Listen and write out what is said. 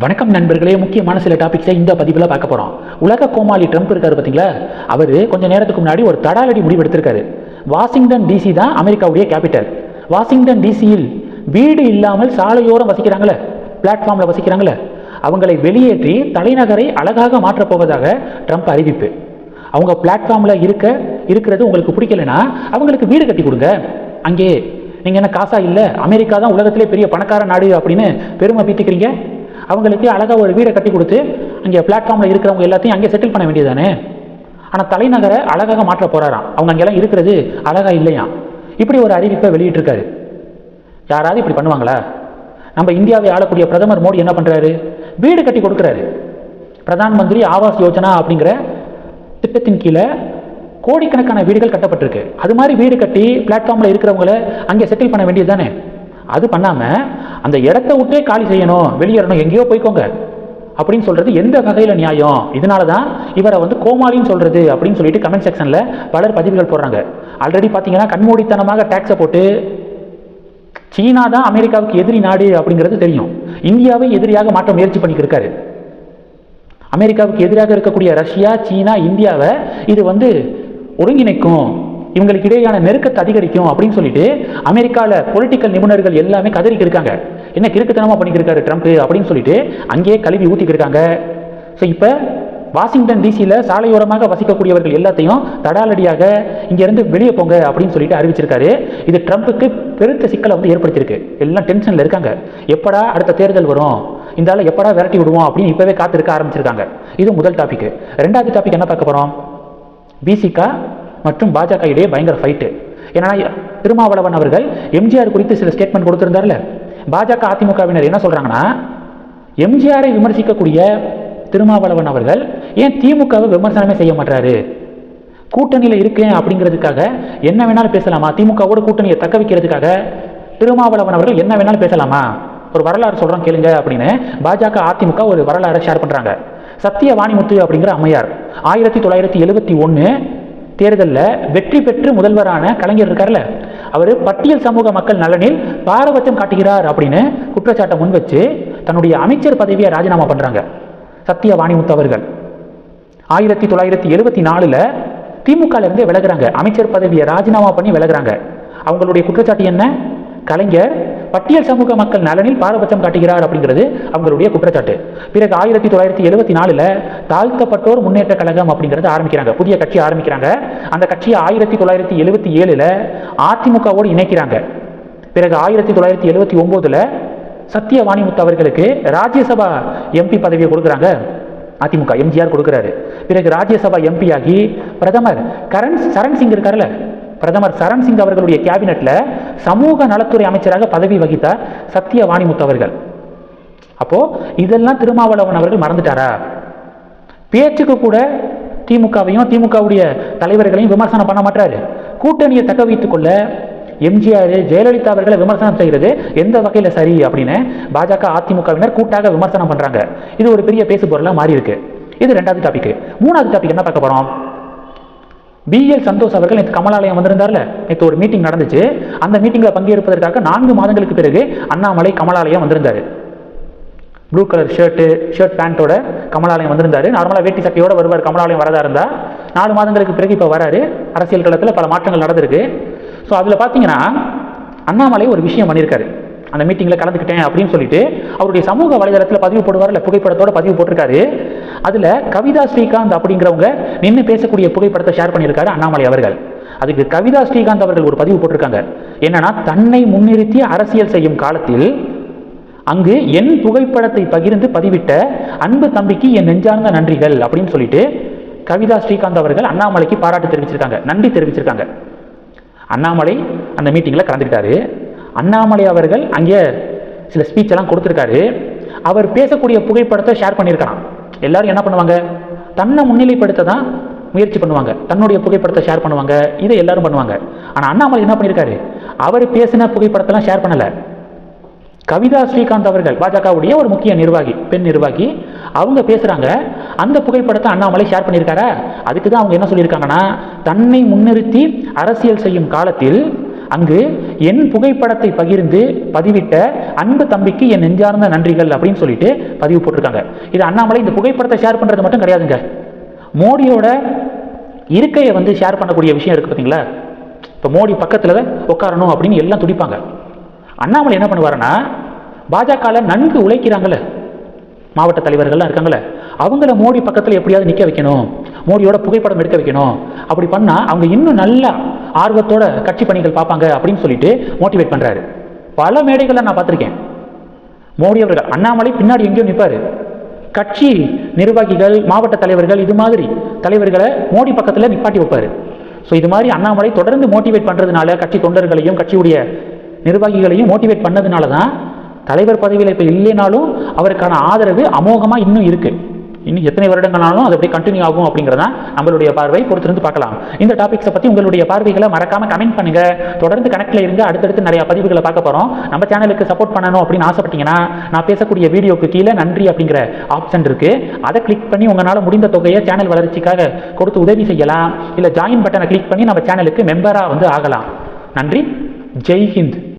வணக்கம் நண்பர்களே முக்கியமான சில டாபிக்ஸை இந்த பதிவில் பார்க்க போகிறோம் உலக கோமாளி ட்ரம்ப் இருக்காரு பார்த்தீங்களா அவர் கொஞ்ச நேரத்துக்கு முன்னாடி ஒரு தடாலடி முடிவு எடுத்திருக்காரு. வாஷிங்டன் டிசி தான் அமெரிக்காவுடைய கேபிட்டல் வாஷிங்டன் டிசியில் வீடு இல்லாமல் சாலையோரம் வசிக்கிறாங்களே பிளாட்ஃபார்மில் வசிக்கிறாங்களே அவங்களை வெளியேற்றி தலைநகரை அழகாக மாற்றப் போவதாக ட்ரம்ப் அறிவிப்பு. அவங்க பிளாட்ஃபார்மில் இருக்க இருக்கிறது உங்களுக்கு பிடிக்கலனா அவங்களுக்கு வீடு கட்டி கொடுங்க. அங்கே நீங்கள் என்ன காசா இல்லை? அமெரிக்கா தான் உலகத்திலே பெரிய பணக்கார நாடு அப்படின்னு பெருமை பீத்திக்கிறீங்க? அவங்களுக்கு அழகாக ஒரு வீடை கட்டி கொடுத்து அங்கே பிளாட்ஃபார்மில் இருக்கிறவங்க எல்லாத்தையும் அங்கே செட்டில் பண்ண வேண்டியதானே ஆனால் தலைநகரை அழகாக மாற்ற போகிறாராம் அவங்க அங்கெல்லாம் இருக்கிறது அழகாக இல்லையா இப்படி ஒரு அறிவிப்பை வெளியிட்டிருக்காரு. யாராவது இப்படி பண்ணுவாங்களா? நம்ம இந்தியாவை ஆளக்கூடிய பிரதமர் மோடி என்ன பண்ணுறாரு வீடு கட்டி கொடுக்குறாரு. பிரதான் மந்திரி ஆவாஸ் யோஜனா அப்படிங்கிற திட்டத்தின் கீழே கோடிக்கணக்கான வீடுகள் கட்டப்பட்டிருக்கு. அது மாதிரி வீடு கட்டி பிளாட்ஃபார்மில் இருக்கிறவங்கள அங்கே செட்டில் பண்ண வேண்டியது தானே அது பண்ணாமல் அந்த இடத்த விட்டே காலி செய்யணும் வெளியேறணும் எங்கேயோ போய்க்கோங்க. அப்படின்னு சொல்றது எந்த வகையில் நியாயம்? இதனால தான் இவரை வந்து கோமாளின்னு சொல்றது அப்படின்னு சொல்லிட்டு கமெண்ட் செக்ஷனில் பலர் பதிவுகள் போடுறாங்க. ஆல்ரெடி பார்த்தீங்கன்னா கண்மூடித்தனமாக டேக்ஸை போட்டு சீனா தான் அமெரிக்காவுக்கு எதிரி நாடு அப்படிங்கிறது தெரியும். இந்தியாவை எதிரியாக மாற்ற முயற்சி பண்ணிக்கிட்டு இருக்காரு. அமெரிக்காவுக்கு எதிராக இருக்கக்கூடிய ரஷ்யா சீனா இந்தியாவை இது வந்து ஒருங்கிணைக்கும் இவங்களுக்கு இடையேயான நெருக்கத்தை அதிகரிக்கும் அப்படின்னு சொல்லிட்டு அமெரிக்காவில் பொலிட்டிக்கல் நிபுணர்கள் எல்லாமே கதறிக்கு இருக்காங்க. என்ன கிறுக்குத்தனமாக பண்ணிக்கிருக்காரு ட்ரம்ப் அப்படின்னு சொல்லிட்டு அங்கேயே கழுவி ஊற்றிக்கிட்டு இருக்காங்க ஸோ இப்போ வாஷிங்டன் டிசியில் சாலையோரமாக வசிக்கக்கூடியவர்கள் எல்லாத்தையும் தடாலடியாக இங்கேருந்து வெளியே போங்க அப்படின்னு சொல்லிட்டு அறிவிச்சிருக்காரு. இது ட்ரம்ப்புக்கு பெருத்த சிக்கலை வந்து ஏற்படுத்தியிருக்கு. எல்லாம் டென்ஷனில் இருக்காங்க. எப்படா அடுத்த தேர்தல் வரும்? இந்த ஆள் எப்படா விரட்டி விடுவோம் அப்படின்னு இப்போவே காத்திருக்க ஆரம்பிச்சிருக்காங்க. இது முதல் டாபிக் ரெண்டாவது டாபிக் என்ன பார்க்க போகிறோம் பிசிகா மற்றும் பாஜக இடையே பயங்கர ஃபைட்டு ஏன்னா திருமாவளவன் அவர்கள் எம்ஜிஆர் குறித்து சில ஸ்டேட்மெண்ட் கொடுத்துருந்தார்ல பாஜக அதிமுகவினர் என்ன சொல்றாங்கன்னா எம்ஜிஆரை விமர்சிக்கக்கூடிய திருமாவளவன் அவர்கள் ஏன் திமுகவை விமர்சனமே செய்ய மாட்டாரு கூட்டணியில் இருக்கேன் அப்படிங்கிறதுக்காக என்ன வேணாலும் பேசலாமா? திமுகவோட கூட்டணியை தக்க வைக்கிறதுக்காக திருமாவளவன் அவர்கள் என்ன வேணாலும் பேசலாமா? ஒரு வரலாறு சொல்கிறோம் கேளுங்க அப்படின்னு பாஜக அதிமுக ஒரு வரலாறு ஷேர் பண்ணுறாங்க சத்திய வாணிமுத்து அப்படிங்கிற அம்மையார் ஆயிரத்தி தொள்ளாயிரத்தி எழுபத்தி ஒன்று தேர்தலில் வெற்றி பெற்று முதல்வரான கலைஞர் இருக்கார்ல அவர் பட்டியல் சமூக மக்கள் நலனில் பாரபட்சம் காட்டுகிறார் அப்படின்னு குற்றச்சாட்டை முன் வச்சு தன்னுடைய அமைச்சர் பதவியை ராஜினாமா பண்ணுறாங்க சத்திய வாணிமுத்து அவர்கள். ஆயிரத்தி தொள்ளாயிரத்தி எழுபத்தி நாலுல திமுகல விலகிறாங்க விலகுறாங்க. அமைச்சர் பதவியை ராஜினாமா பண்ணி விலகுறாங்க. அவங்களுடைய குற்றச்சாட்டு என்ன? கலைஞர் பட்டியல் சமூக மக்கள் நலனில் பாரபட்சம் காட்டுகிறார் அப்படிங்கிறது அவங்களுடைய குற்றச்சாட்டு. பிறகு ஆயிரத்தி தொள்ளாயிரத்தி எழுபத்தி நாலுல தாழ்த்தப்பட்டோர் முன்னேற்ற கழகம் அப்படிங்கிறது ஆரம்பிக்கிறாங்க. புதிய கட்சி ஆரம்பிக்கிறாங்க. அந்த கட்சியை ஆயிரத்தி தொள்ளாயிரத்தி எழுபத்தி ஏழில் அதிமுகவோடு இணைக்கிறாங்க. பிறகு ஆயிரத்தி தொள்ளாயிரத்தி எழுபத்தி ஒம்போதில் சத்திய வாணிமுத்து அவர்களுக்கு ராஜ்யசபா எம்பி பதவியை கொடுக்குறாங்க. அதிமுக எம்ஜிஆர் கொடுக்குறாரு. பிறகு ராஜ்யசபா எம்பி ஆகி பிரதமர் கரண் சரண் சிங் இருக்கார்ல பிரதமர் சரண் சிங் அவர்களுடைய கேபினெட்டில் சமூக நலத்துறை அமைச்சராக பதவி வகித்தார் சத்திய வாணிமுத்து அவர்கள். அப்போ இதெல்லாம் திருமாவளவன் அவர்கள் மறந்துட்டாரா? பேச்சுக்கு கூட திமுகவையும் திமுகவுடைய தலைவர்களையும் விமர்சனம் பண்ண மாட்டாரு. கூட்டணியை தக்க வைத்துக் கொள்ள எம்ஜிஆர் ஜெயலலிதா அவர்களை விமர்சனம் செய்கிறது எந்த வகையில் சரி அப்படின்னு பாஜக அதிமுகவினர் கூட்டாக விமர்சனம் பண்ணுறாங்க இது ஒரு பெரிய பேசு பொருளாக மாறி இருக்கு இது ரெண்டாவது டாபிக் மூணாவது டாபிக் என்ன பார்க்க போகிறோம் பிஎல் சந்தோஷ் அவர்கள் நேற்று கமலாலயம் வந்திருந்தார்ல நேற்று ஒரு மீட்டிங் நடந்துச்சு. அந்த மீட்டிங்கில் பங்கேற்பதற்காக நான்கு மாதங்களுக்கு பிறகு அண்ணாமலை கமலாலயம் வந்திருந்தார். ப்ளூ கலர் ஷர்ட்டு ஷர்ட் பேண்ட்டோட கமலாலயம் வந்திருந்தார். நார்மலாக வேட்டி சட்டையோடு வருவார் கமலாலயம் வரதா இருந்தால் நாலு மாதங்களுக்கு பிறகு இப்போ வராரு. அரசியல் களத்தில் பல மாற்றங்கள் நடந்திருக்கு. ஸோ அதில் பார்த்தீங்கன்னா அண்ணாமலை ஒரு விஷயம் பண்ணியிருக்காரு அந்த மீட்டிங்கில் கலந்துக்கிட்டேன் அப்படின்னு சொல்லிட்டு அவருடைய சமூக வலைதளத்தில் பதிவு போடுவார்ல புகைப்படத்தோட பதிவு போட்டிருக்காரு. அதில் கவிதா ஸ்ரீகாந்த் அப்படிங்கிறவங்க நின்று பேசக்கூடிய புகைப்படத்தை ஷேர் பண்ணியிருக்காரு அண்ணாமலை அவர்கள். அதுக்கு கவிதா ஸ்ரீகாந்த் அவர்கள் ஒரு பதிவு போட்டிருக்காங்க. என்னன்னா தன்னை முன்னிறுத்தி அரசியல் செய்யும் காலத்தில் அங்கு என் புகைப்படத்தை பகிர்ந்து பதிவிட்ட அன்பு தம்பிக்கு என் நெஞ்சார்ந்த நன்றிகள் அப்படின்னு சொல்லிட்டு கவிதா ஸ்ரீகாந்த் அவர்கள் அண்ணாமலைக்கு பாராட்டு தெரிவிச்சிருக்காங்க நன்றி தெரிவிச்சிருக்காங்க. அண்ணாமலை அந்த மீட்டிங்கில் கலந்துக்கிட்டாரு. அண்ணாமலை அவர்கள் அங்கே சில ஸ்பீச் எல்லாம் கொடுத்துருக்காரு. அவர் பேசக்கூடிய புகைப்படத்தை ஷேர் பண்ணியிருக்கலாம் எல்லாரும் என்ன பண்ணுவாங்க? தன்னை முன்னிலைப்படுத்த தான் முயற்சி பண்ணுவாங்க. தன்னுடைய புகைப்படத்தை ஷேர் பண்ணுவாங்க. இதை எல்லாரும் பண்ணுவாங்க. ஆனால் அண்ணாமலை என்ன பண்ணியிருக்காரு? அவர் பேசின புகைப்படத்தெல்லாம் ஷேர் பண்ணலை. கவிதா ஸ்ரீகாந்த் அவர்கள் பாஜகவுடைய ஒரு முக்கிய நிர்வாகி பெண் நிர்வாகி அவங்க பேசுகிறாங்க அந்த புகைப்படத்தை அண்ணாமலை ஷேர் பண்ணியிருக்காரா? அதுக்கு தான் அவங்க என்ன சொல்லியிருக்காங்கன்னா தன்னை முன்னிறுத்தி அரசியல் செய்யும் காலத்தில் அங்கு என் புகைப்படத்தை பகிர்ந்து பதிவிட்ட அன்பு தம்பிக்கு என் நெஞ்சார்ந்த நன்றிகள் அப்படின்னு சொல்லிட்டு பதிவு போட்டிருக்காங்க. இது அண்ணாமலை இந்த புகைப்படத்தை ஷேர் பண்ணுறது மட்டும் கிடையாதுங்க. மோடியோட இருக்கையை வந்து ஷேர் பண்ணக்கூடிய விஷயம் இருக்குது பார்த்தீங்களா இப்போ மோடி பக்கத்தில் உட்காரணும் அப்படின்னு எல்லாம் துடிப்பாங்க. அண்ணாமலை என்ன பண்ணுவாருன்னா பாஜகவில் நன்கு உழைக்கிறாங்கல்ல மாவட்ட தலைவர்கள்லாம் இருக்காங்களே அவங்கள மோடி பக்கத்தில் எப்படியாவது நிற்க வைக்கணும். மோடியோட புகைப்படம் எடுக்க வைக்கணும். அப்படி பண்ணால் அவங்க இன்னும் நல்லா ஆர்வத்தோட கட்சி பணிகள் பார்ப்பாங்க அப்படின்னு சொல்லிட்டு மோட்டிவேட் பண்ணுறாரு பல மேடைகளை நான் பார்த்துருக்கேன். மோடி அவர்கள் அண்ணாமலை பின்னாடி எங்கேயோ நிற்பார் கட்சி நிர்வாகிகள் மாவட்ட தலைவர்கள் இது மாதிரி தலைவர்களை மோடி பக்கத்தில் நிப்பாட்டி வைப்பார். ஸோ இது மாதிரி அண்ணாமலை தொடர்ந்து மோட்டிவேட் பண்ணுறதுனால கட்சி தொண்டர்களையும் கட்சியுடைய நிர்வாகிகளையும் மோட்டிவேட் பண்ணதுனால தான் தலைவர் பதவியில் இப்போ இல்லைனாலும் அவருக்கான ஆதரவு அமோகமாக இன்னும் இருக்குது இன்னும் எத்தனை வருடங்களாலும் அது அப்படியே கண்டினியூ ஆகும் அப்படிங்கிறதா நம்மளுடைய பார்வை பொறுத்திருந்து பார்க்கலாம். இந்த டாபிக்ஸை பற்றி உங்களுடைய பார்வைகளை மறக்காம கமெண்ட் பண்ணுங்க. தொடர்ந்து கனெக்டில் இருந்து அடுத்தடுத்து நிறைய பதிவுகளை பார்க்க போகிறோம் நம்ம சேனலுக்கு சப்போர்ட் பண்ணணும் அப்படின்னு ஆசைப்பட்டீங்கன்னா நான் பேசக்கூடிய வீடியோக்கு கீழே நன்றி அப்படிங்கிற ஆப்ஷன் இருக்கு. அதை கிளிக் பண்ணி உங்களால் முடிந்த தொகையை சேனல் வளர்ச்சிக்காக கொடுத்து உதவி செய்யலாம். இல்லை ஜாயின் பட்டனை கிளிக் பண்ணி நம்ம சேனலுக்கு மெம்பராக வந்து ஆகலாம். நன்றி. ஜெய் ஹிந்த்.